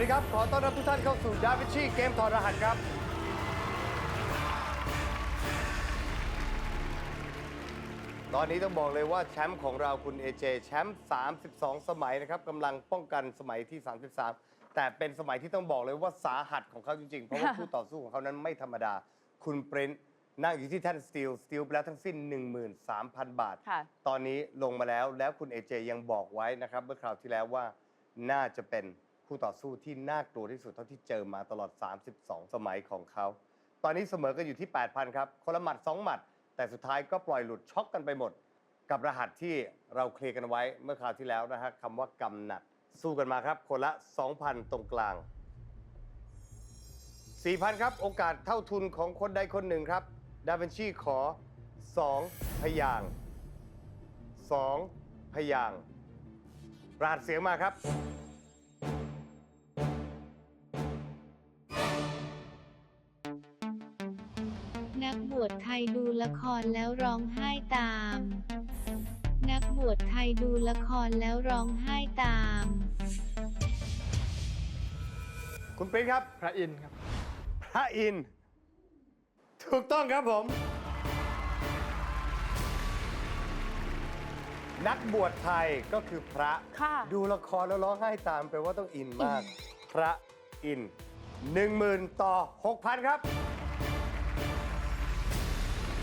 สวัสดีครับ ขอต้อนรับทุกท่านเข้าสู่ดาวินชีเกมถอดรหัสครับ ตอนนี้ต้องบอกเลยว่าแชมป์ของเราคุณเอเจแชมป์ 32 สมัยนะครับกำลังป้องกันสมัยที่ 33 แต่เป็นสมัยที่ต้องบอกเลยว่าสาหัสของเขาจริงๆ เพราะว่าคู่ต่อสู้ของเขานั้นไม่ธรรมดา คุณปรินท์นั่งอยู่ที่แท่นสตีลสตีลไปแล้วทั้งสิ้น 13,000 บาท ค่ะ ตอนนี้ลงมาแล้วแล้วคุณเอเจยังบอกไว้นะครับเมื่อคราวที่แล้วว่าน่าจะเป็น คู่ต่อสู้ที่น่ากลัวที่สุดเท่าที่เจอมาตลอด 32 สมัยของเขา ตอนนี้เสมอกันอยู่ที่ 8,000 ครับ คนละหมัด 2 หมัด แต่สุดท้ายก็ปล่อยหลุดช็อกกันไปหมด กับรหัสที่เราเคลียร์กันไว้เมื่อคราวที่แล้วนะฮะคำว่ากำหนักสู้กันมาครับ คนละ 2,000 ตรงกลาง 4,000 ครับ โอกาสเท่าทุนของคนใดคนหนึ่งครับ ดาวินชีขอ 2 พยางค์สองพยางค์รหัสเสียงมาครับ ดูละครแล้วร้องไห้ตาม นักบวชไทยดูละครแล้วร้องไห้ตาม คุณปริ้นครับ พระอินทร์ครับ พระอินทร์ถูกต้องครับผม นักบวชไทยก็คือพระ ค่ะ ดูละครแล้วร้องไห้ตามแปลว่าต้องอินมาก พระอินหนึ่งหมื่นต่อหกพันครับ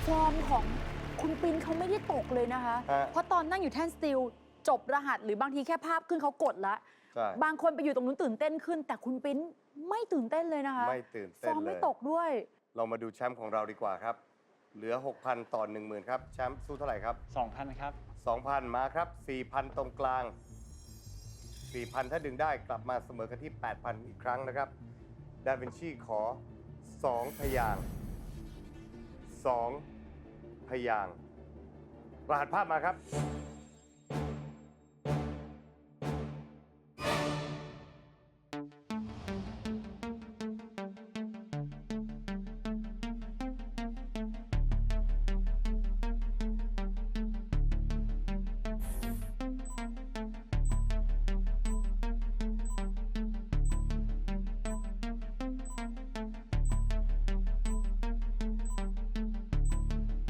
ฟอร์มของคุณปินเขาไม่ได้ตกเลยนะคะ ฮะเพราะตอนนั่งอยู่แท่นสติลจบรหัสหรือบางทีแค่ภาพขึ้นเขากดละ ใช่ บางคนไปอยู่ตรงนู้นตื่นเต้นขึ้น แต่คุณปิ้นไม่ตื่นเต้นเลยนะคะไม่ตื่นฟเต้นอร์มเลไม่ย ตกด้วย เรามาดูแชมป์ของเราดีกว่าครับ เหลือ 6,000 ต่อ 10,000 ครับ แชมป์สู้เท่าไหร่ครับ 2,000 ครับ 2,000 มาครับ 4,000 ตรงกลาง 4,000 ถ้าดึงได้กลับมาเสมอกันที่ 8,000 อีกครั้งนะครับ ดาวินชีขอ 2 พยางค์2 พยางค์รหัสภาพมาครับ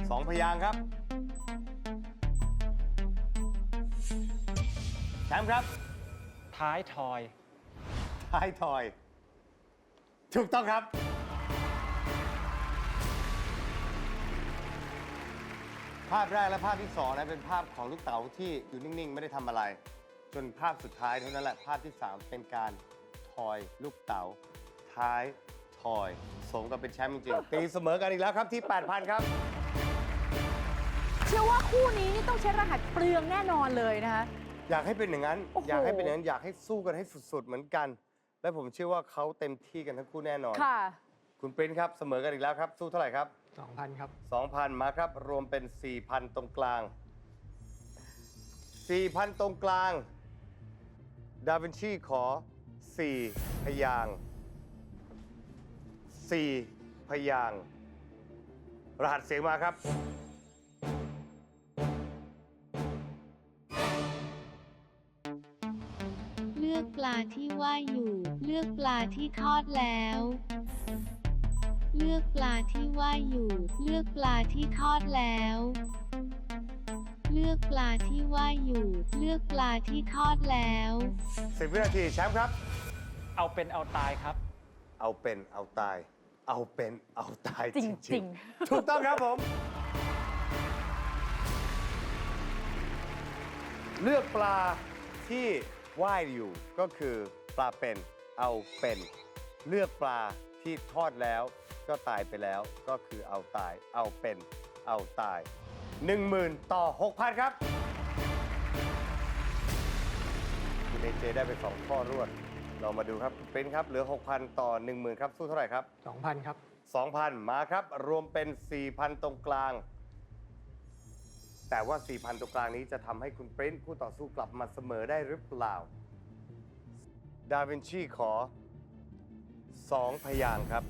2พยางค์ครับแชมป์ครับ ท้ายทอย ท้ายทอย ถูกต้องครับ ภาพแรกและภาพที่สองนะเป็นภาพของลูกเต๋าที่อยู่นิ่ง ๆ ไม่ได้ทำอะไร จนภาพสุดท้ายเท่านั้นแหละ ภาพที่3เป็นการทอยลูกเต๋าท้ายทอย สมกับเป็นแชมป์จริงๆตีเสมอกันอีกแล้วครับที่ 8,000 ครับเชื่อว่าคู่นี้นี่ต้องใช้รหัสเปลืองแน่นอนเลยนะคะ อยากให้เป็นอย่างนั้น โอ้โห อยากให้เป็นอย่างนั้น อยากให้สู้กันให้สุด ๆ เหมือนกัน และผมเชื่อว่าเขาเต็มที่กันทั้งคู่แน่นอน ค่ะ คุณปริ้นครับเสมอกันอีกแล้วครับ สู้เท่าไหร่ครับ 2,000 ครับ 2,000 มาครับ รวมเป็น 4,000 ตรงกลาง 4,000 ตรงกลาง ดาวินชีขอ 4 พยางค์4พยางค์รหัสเสียงมาครับาที่ว่ายอยู่ เลือกปลาที่ทอดแล้ว เลือกปลาที่ว่ายอยู่ เลือกปลาที่ทอดแล้ว เลือกปลาที่ว่ายอยู่ เลือกปลาที่ทอดแล้ว10วินาทีแชมป์ครับ เอาเป็นเอาตายครับ เอาเป็นเอาตาย เอาเป็นเอาตายจจริงริงๆ ถูกต้องครับผม เลือกปลาที่ ว่ายอยู่ก็คือปลาเป็นเอาเป็น เลือกปลาที่ทอดแล้วก็ตายไปแล้วก็คือเอาตาย เอาเป็น เอาตาย 10,000 ต่อ 6,000 ครับ คุณเอเจได้ไป 2 ข้อรวด เรามาดูครับเป็นครับเหลือ 6,000 ต่อ 10,000 ครับ สู้เท่าไหร่ครับ 2,000 ครับ 2,000 มาครับ รวมเป็น 4,000 ตรงกลาง แต่ว่า 4,000ตรงกลางนี้จะทำให้คุณปริ้นผู้ต่อสู้กลับมาเสมอได้หรือเปล่า ดาวินชีขอ 2 พยางค์ครับ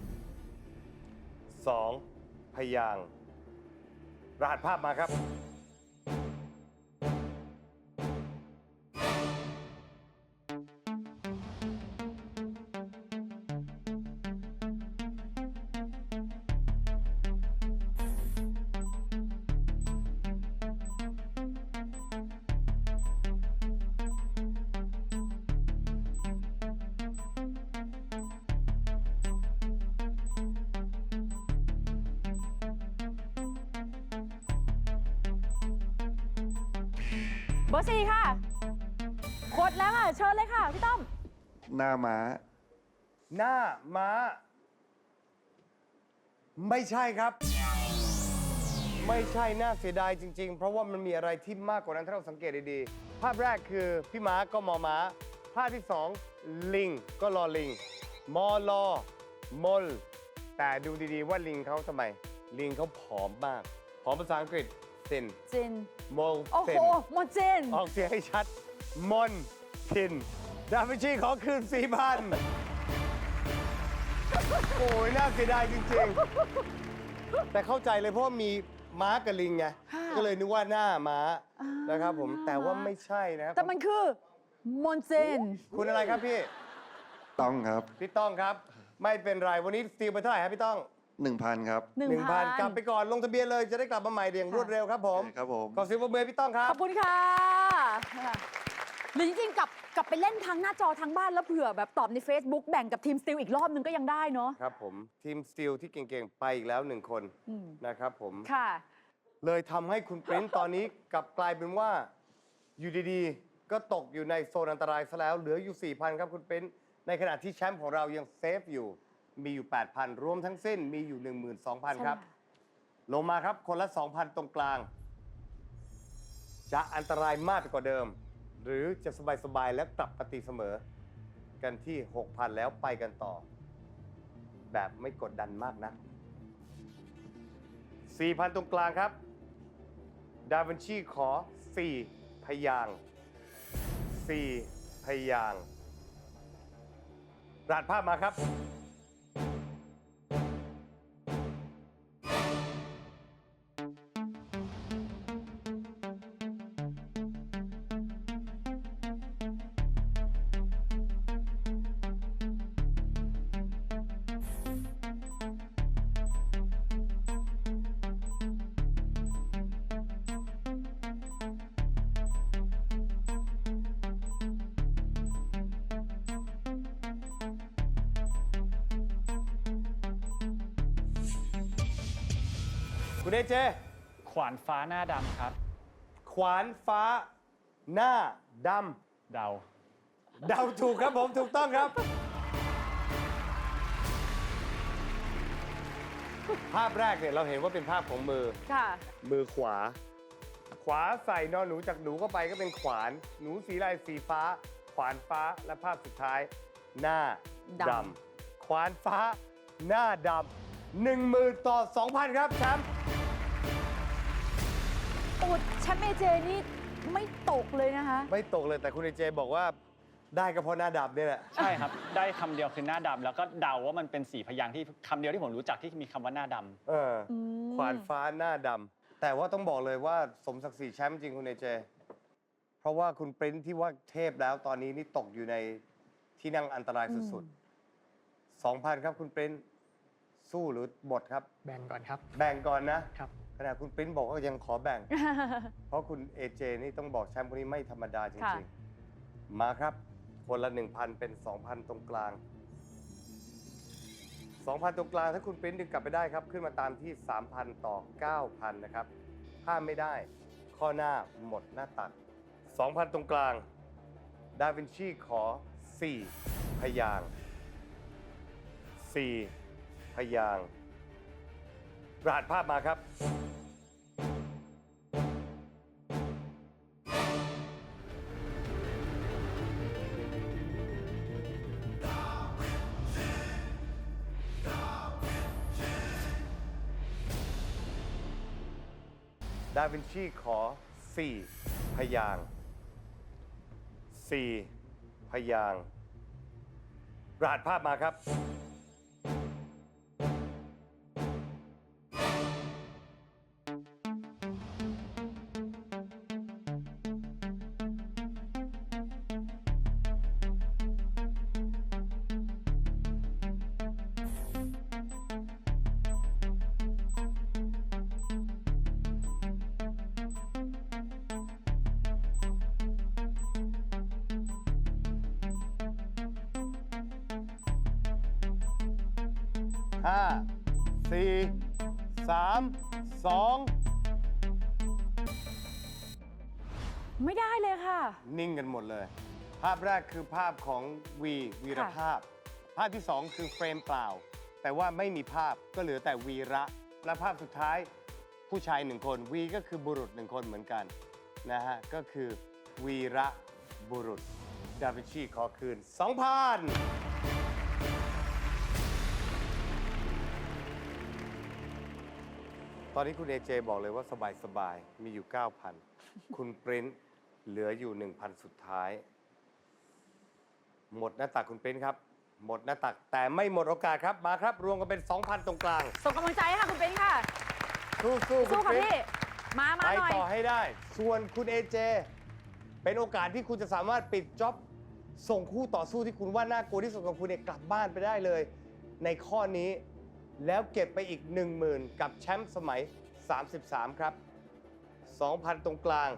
2 พยางค์รหัสภาพมาครับ เบอร์สี่ค่ะกดแล้วค่ะเชิญเลยค่ะพี่ต้อม หน้าม้า หน้าม้า ไม่ใช่ครับ ไม่ใช่น่าเสียดายจริง ๆ เพราะว่ามันมีอะไรที่มากกว่านั้นถ้าเราสังเกตดีๆ ภาพแรกคือพี่ม้าก็มอม้า ภาพที่สองลิงก็รอลิง มอลอมล แต่ดูดีๆว่าลิงเขาทำไม ลิงเขาผอมมาก ผอมภาษาอังกฤษ ซิน จินโมโอ้เซโหนโมเจนออกเสียงให้ชัดมอนทิน ดาวินชีขอคืนสี่พันโอ้ยน่าเสียดายจริงๆ แต่เข้าใจเลยเพราะว่ามีม้ากับลิงไงค่ะก็เลยนึกว่าหน้าม้าอ่านนะครับผมหน้าแต่ว่าม้าไม่ใช่นะครับ แต่มันคือโมเจน คุณอะไรครับพี่ ต้องครับ พี่ต้องครับ ไม่เป็นไร วันนี้สตีลไปเท่าไหร่ครับพี่ต้อง 1,000 ครับหนึ่งหนึ่งพัพันนกลับไปก่อนลงทะเบียนเลยจะได้กลับมาใหม่เรียงรวดเร็วครับผมครับผม ขอเสียงปรบมือให้พี่ต้องครัขบ อบคุณค่ะ หรือจริงๆกลับกลับไปเล่นทางหน้าจอทางบ้านแล้วเผื่อแบบตอบใน Facebook แบ่งกับทีมสติลอีกรอบนึงก็ยังได้เนาะครับผมทีมสตีลที่เก่งๆ ไปอีกแล้วหนึ่งคนอืมนะครับผม ค่ะ เลยทำให้คุณปริ้นตอนนี้กลับกลายเป็นว่า อยู่ดีๆ ก็ตกอยู่ในโซนอันตรายซะแล้ว เหลืออยู่ 4,000 ครับคุณปริ้นในขณะที่แชมป์ของเรายังเซฟอยู่ มีอยู่ 8,000 รวมทั้งสิ้นมีอยู่ 12,000 ครับ ลงมาครับคนละ 2,000 ตรงกลาง จะอันตรายมากไปกว่าเดิม หรือจะสบายๆแล้วกลับปฏิเสมอ กันที่ 6,000 แล้วไปกันต่อ แบบไม่กดดันมากนะ4,000 ตรงกลางครับ ดาวินชีขอ 4 พยางค์4พยางค์รหัสภาพมาครับ คุณเอเจ ขวานฟ้าหน้าดำครับ ขวานฟ้า หน้าดเดาำเดาถูกครับผมถูกต้องครับ ภาพแรกเนี่ยเราเห็นว่าเป็นภาพของมือ ค่ะ มือขวา ขวาใส่นอนหนูจากหนูเข้าไปก็เป็นขวาน หนูสีลายสีฟ้า ขวานฟ้าและภาพสุดท้าย หน้าดดำขวานฟ้า หน้าดำหนึ่งหมื่นต่อสองพันครับแชมป์ โอ้แชมป์เอเจนี่ไม่ตกเลยนะคะ ไม่ตกเลยแต่คุณเอเจบอกว่าได้ก็เพราะหน้าดำเนี่ยแหละ ใช่ครับ ได้คำเดียวคือหน้าดำแล้วก็เดาว่ามันเป็นสีพยางค์ที่คำเดียวที่ผมรู้จักที่มีคำว่าหน้าดำ เอออม ขวานฟ้าหน้าดำแต่ว่าต้องบอกเลยว่าสมศักดิ์ศรีแชมป์จริงคุณเอเจ เพราะว่าคุณปริ้นที่ว่าเทพแล้วตอนนี้นี่ตกอยู่ในที่นั่งอันตรายสุดๆสองพันครับคุณปริ้นสู้หรือบทครับ แบ่งก่อนครับ แบ่งก่อนนะครับ ขณะคุณปริ้นบอกว่ายังขอแบ่ง เพราะคุณเอเจนี่ต้องบอกแชมป์คนนี้ไม่ธรรมดาจค่ะ ริงๆ มาครับ คนละ 1,000 เป็น 2,000 ตรงกลาง 2,000 ตรงกลางถ้าคุณปริ้นดึงกลับไปได้ครับ ขึ้นมาตามที่ 3,000 ต่อ 9,000 นะครับถ้าไม่ได้ ข้อหน้าหมดหน้าตัก 2,000 ตรงกลาง ดาวินชีขอ 4 พยางค์4พยางค์ รหัสภาพมาครับ ดาวินชีขอ 4 พยางค์4พยางค์รหัสภาพมาครับ ห้าสี่สามสองไม่ได้เลยค่ะ นิ่งกันหมดเลย ภาพแรกคือภาพของวีวีรภาพ ภาพที่สองคือเฟรมเปล่า แต่ว่าไม่มีภาพก็เหลือแต่วีระ และภาพสุดท้ายผู้ชายหนึ่งคนวีก็คือบุรุษหนึ่งคนเหมือนกันนะฮะ ก็คือวีระบุรุษ ดาวินชีขอคืน 2,000 ตอนนี้คุณเอเจบอกเลยว่าสบายๆมีอยู่ 9,000 คุณปริ้นเหลืออยู่ 1,000 สุดท้าย หมดหน้าตักคุณปริ้นครับ หมดหน้าตักแต่ไม่หมดโอกาสครับมาครับ รวมกันเป็น 2,000 ตรงกลาง ส่งกำลังใจให้ค่ะคุณเป็นค่ะ สู้สู้ๆคุสู้ณค่ะปริ้นพี่ มามาไปหน่อย ต่อให้ได้ ส่วนคุณเอเจเป็นโอกาสที่คุณจะสามารถปิดจ็อบส่งคู่ต่อสู้ที่คุณว่าน่ากลัวที่สุดของคุณเนี่ยกลับบ้านไปได้เลย ในข้อนี้ แล้วเก็บไปอีก 10,000 กับแชมป์สมัย 33 ครับ 2,000 ตรงกลาง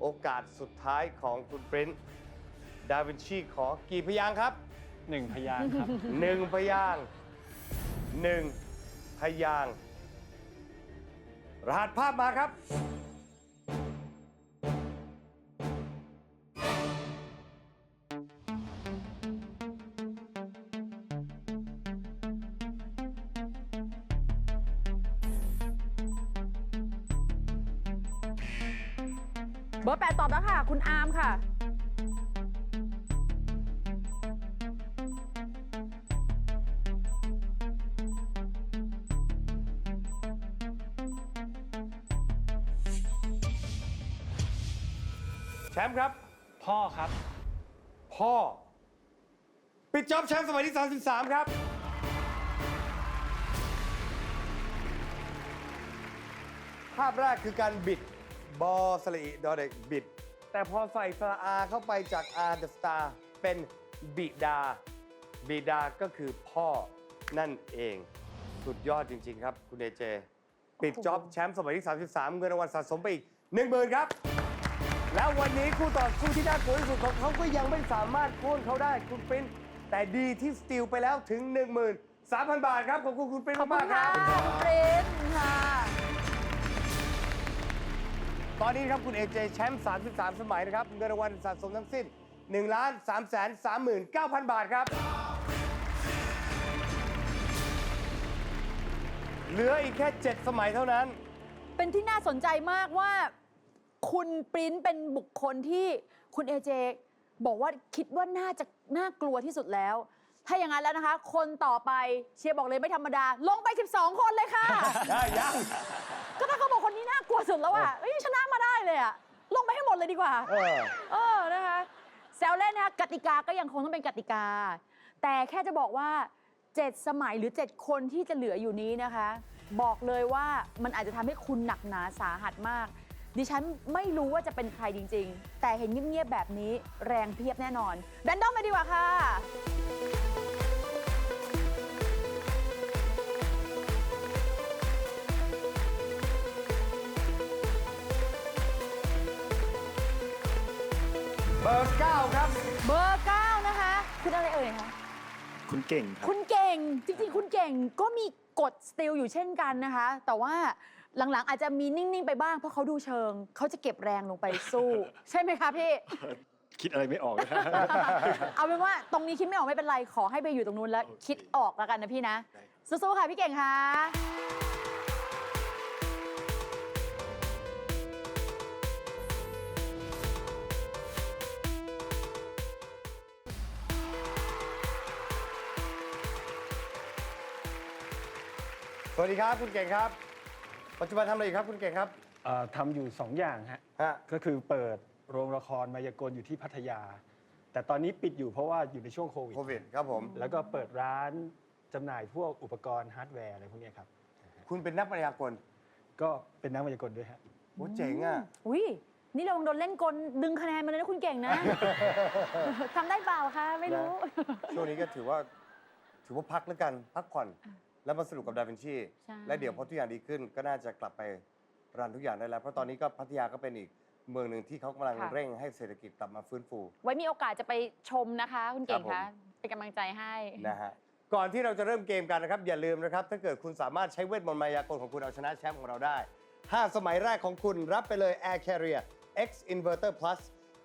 โอกาสสุดท้ายของคุณปริ้นดาวินชีขอกี่พยางค์ครับ หนึ่งพยางค์ครับ หนึ่งพยางค์หนึ่งพยางค์รหัสภาพมาครับ เบอร์แปดตอบแล้วค่ะ คุณอาร์มค่ะ แชมป์ครับ พ่อครับ พ่อ ปิดจ็อบแชมป์สมัยที่ 33 ครับ ภาพแรกคือการบิด บอสลีดอเด็กบิด แต่พอใส่สระอาเข้าไปจากอาเดอะสตาร์เป็นบิดา บิดาก็คือพ่อนั่นเอง สุดยอดจริง ๆ ครับ คุณเอเจ ปิดจ็อบแชมป์สมัยที่ 33 เงินรางวัลสะสมไปอีก10,000ครับ แล้ววันนี้คู่ต่อสู้ที่น่ากลัวที่สุดของเขาก็ยังไม่สามารถโค่นเขาได้คุณปริ้นแต่ดีที่สติลไปแล้วถึง 13,000 บาทครับขอบคุณคุณปริ้นขอบคุมากณคค่ะรับคุณปริ้นค่ะ ตอนนี้ครับคุณเอเจแชมป์ 33 สมัยนะครับ เงินรางวัลสะสมทั้งสิ้น1ล้าน3แสน39,000 บาทครับ เหลืออีกแค่ 7 สมัยเท่านั้น เป็นที่น่าสนใจมากว่า คุณปริ้นเป็นบุคคลที่คุณเอเจบอกว่าคิดว่าน่าจะน่ากลัวที่สุดแล้ว ถ้าอย่างนั้นแล้วนะคะ คนต่อไปเชียร์บอกเลยไม่ธรรมดา ลงไป 12 คนเลยค่ะ ได้ยังก็ถ้าเขาบอกคนนี้น่ากลัวสุดแล้วอะเอ้ยชนะมาได้เลยอะ ลงไปให้หมดเลยดีกว่า เออ เออนะคะแซวเล่นนะคะกติกาก็ยังคงต้องเป็นกติกา แต่แค่จะบอกว่า 7 สมัยหรือ 7 คนที่จะเหลืออยู่นี้นะคะ บอกเลยว่ามันอาจจะทำให้คุณหนักหนาสาหัสมาก ดิฉันไม่รู้ว่าจะเป็นใครจริง ๆ แต่เห็นเงียบๆแบบนี้แรงเพียบแน่นอนแรนดอมไปดีกว่าค่ะ เบอร์9ครับ เบอร์9นะคะ คุณอะไรเอ่ยคะ คุณเก่งครับ คุณเก่ง จริงๆ คุณเก่งก็มีกฎสติลอยู่เช่นกันนะคะ แต่ว่าหลังๆ อาจจะมีนิ่ง ๆ ไปบ้าง เพราะเขาดูเชิง เขาจะเก็บแรงลงไปสู้ ใช่ไหมคะพี่ คิดอะไรไม่ออกนะครับเอาเป็นว่าตรงนี้คิดไม่ออกไม่เป็นไร ขอให้ไปอยู่ตรงนู้นแล้วโอเคคิดออกแล้วกันนะพี่นะ สู้ๆ ค่ะพี่เก่งค่ะ วัสดีครับคุณเก่งครับ ปัจจุบันทำอะไรอยู่ครับคุณเก่งครับเอ่อทำอยู่ 2 อย่างฮะ ฮะก็คือเปิดโรงละครมายากลอยู่ที่พัทยา แต่ตอนนี้ปิดอยู่เพราะว่าอยู่ในช่วงโควิด โควิดครับผม แล้วก็เปิดร้านจำหน่ายพวกอุปกรณ์ฮาร์ดแวร์อะไรพวกเนี้ยครับ คุณเป็นนักมายากลก็เป็นนักมายากลด้วยฮะ โอ้เจ๋งอะอุ้ยนี่เราโดนเล่นกลดึงคะแนนมาเลยนะคุณเก่งนะ ทำได้เปล่าคะ ไม่รู้ ช่วงนี้ก็ถือว่า ถือว่าพักแล้วกัน พักผ่อน แล้วมาสนุกกับดาวินชีใช่ และเดี๋ยวพอทุกอย่างดีขึ้นก็น่าจะกลับไปรันทุกอย่างได้แล้ว เพราะตอนนี้ก็พัทยาก็เป็นอีกเมืองหนึ่งที่เขากำลังค่ะ เร่งให้เศรษฐกิจกลับมาฟื้นฟู ไว้มีโอกาสจะไปชมนะคะ คุณเก่งครัคะบผม เป็นกำลังใจให้ นะฮะ ก่อนที่เราจะเริ่มเกมกันนะครับ อย่าลืมนะครับ ถ้าเกิดคุณสามารถใช้เวทมนต์มายากลของคุณเอาชนะแชมป์ของเราได้ 5 สมัยแรกของคุณรับไปเลย Air Carrier X Inverter Plus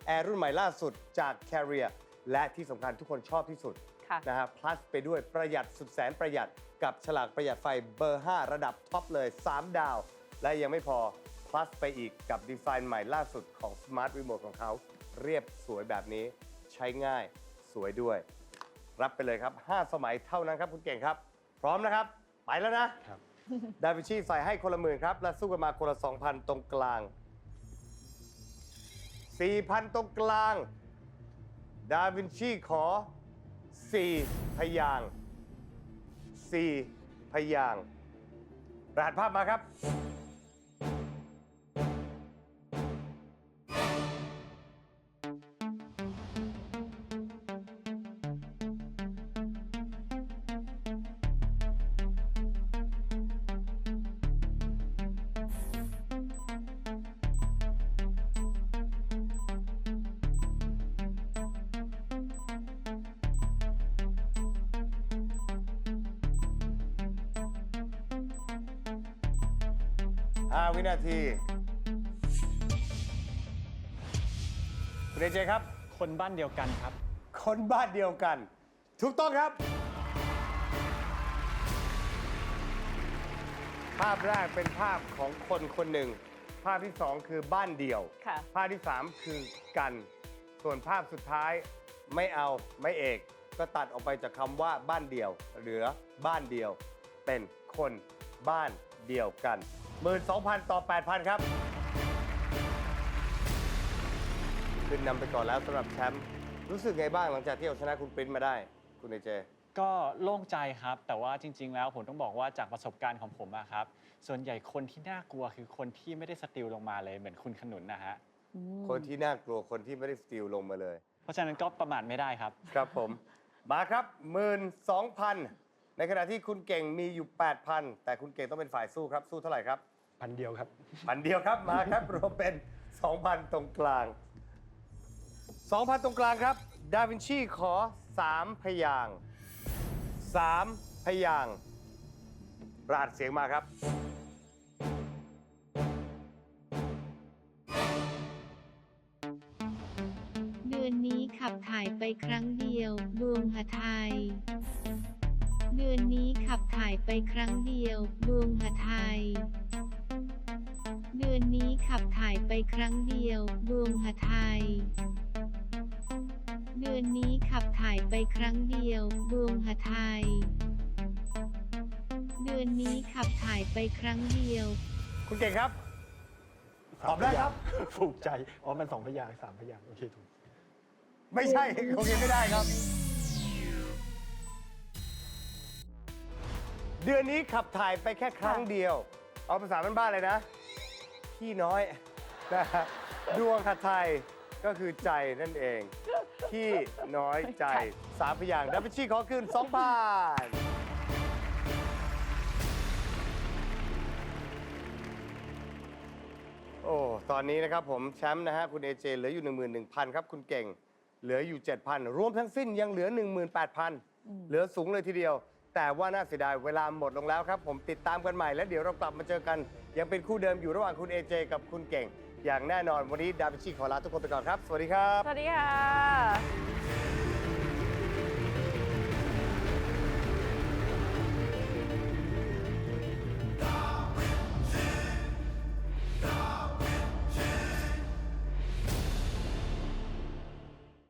แอร์รุ่นใหม่ล่าสุดจาก Carrier และที่สำคัญทุกคนชอบที่สุด ค่ะ นะฮะ plus ไปด้วยประหยัดสุดแสนประหยัดกับฉลากประหยัดไฟเบอร์ 5 ระดับท็อปเลย 3 ดาว และยังไม่พอ plus ไปอีกกับดีไซน์ใหม่ล่าสุดของ Smart Remote ของเขา เรียบสวยแบบนี้ใช้ง่ายสวยด้วย รับไปเลยครับ 5 สมัยเท่านั้นครับคุณเก่งครับ พร้อมนะครับ ไปแล้วนะครับ ดาวินชีใส่ให้คนละหมื่นครับ และสู้กันมาคนละ 2,000 ตรงกลาง 4,000 ตรงกลาง ดาวินชีขอ 4 พยางค์4พยางค์รหัสภาพมาครับ 5 วินาที คุณเอเจครับ คนบ้านเดียวกันครับ คนบ้านเดียวกัน ถูกต้องครับ ภาพแรกเป็นภาพของคนคนหนึ่ง ภาพที่สองคือบ้านเดียว ค่ะ ภาพที่สามคือกัน ส่วนภาพสุดท้ายไม่เอาไม่เอก ก็ตัดออกไปจากคำว่าบ้านเดียว เหลือบ้านเดียว เป็นคนบ้านเดียวกัน 12,000 ต่อ 8,000 ครับ ขึ้นนำไปก่อนแล้วสำหรับแชมป์รู้สึกไงบ้างหลังจากที่เอาชนะคุณปริ้นมาได้ คุณเอเจ ก็โล่งใจครับ แต่ว่าจริง ๆ แล้วผมต้องบอกว่าจากประสบการณ์ของผมอะครับ ส่วนใหญ่คนที่น่ากลัวคือคนที่ไม่ได้สติลลงมาเลยเหมือนคุณขนุนนะฮะ คนที่น่ากลัวคนที่ไม่ได้สติลลงมาเลย เพราะฉะนั้นก็ประมาทไม่ได้ครับ ครับผม มาครับ 12,000 ในขณะที่คุณเก่งมีอยู่ 8,000 แต่คุณเก่งต้องเป็นฝ่ายสู้ครับ สู้เท่าไหร่ครับ พันเดียวครับ พันเดียวครับมาครับ รวมเป็น 2,000 ตรงกลาง 2,000 ตรงกลางครับ ดาวินชีขอ 3 พยางค์3พยางค์ราดเสียงมาครับ เดือนนี้ขับถ่ายไปครั้งเดียว ดวงหไทย เดือนนี้ขับถ่ายไปครั้งเดียว ดวงหไทย เดือนนี้ขับถ่ายไปครั้งเดียว ดวงหไทย เดือนนี้ขับถ่ายไปครั้งเดียว ดวงหไทย เดือนนี้ขับถ่ายไปครั้งเดียว คุณเก่งครับ ตอบได้ครับ ถูกใจ อ๋อ มันสองพยางค์สามพยางค์โอเคถูก ไม่ใช่ โอเคไม่ได้ครับ เดือนนี้ขับถ่ายไปแค่ครั้งเดียว เอาภาษาบ้านๆเลยนะพี่น้อยนะฮะดวงขัดไทยก็คือใจนั่นเองพี่น้อยใจสามพยางค์ดับเบิลชีขอคืนสองพันโอ้ตอนนี้นะครับผมแชมป์นะฮะคุณเอเจเหลืออยู่ 11,000 ครับคุณเก่ง เหลืออยู่ 7,000 รวมทั้งสิ้นยังเหลือ 18,000อืมเหลือสูงเลยทีเดียว แต่ว่าน่าเสียดายเวลาหมดลงแล้วครับ ผมติดตามกันใหม่แล้วเดี๋ยวเรากลับมาเจอกัน ยังเป็นคู่เดิมอยู่ระหว่างคุณเอเจกับคุณเก่ง อย่างแน่นอนวันนี้ดาวิชีขอลาทุกคนไปก่อนครับ สวัสดีครับ สวัสดีค่ะ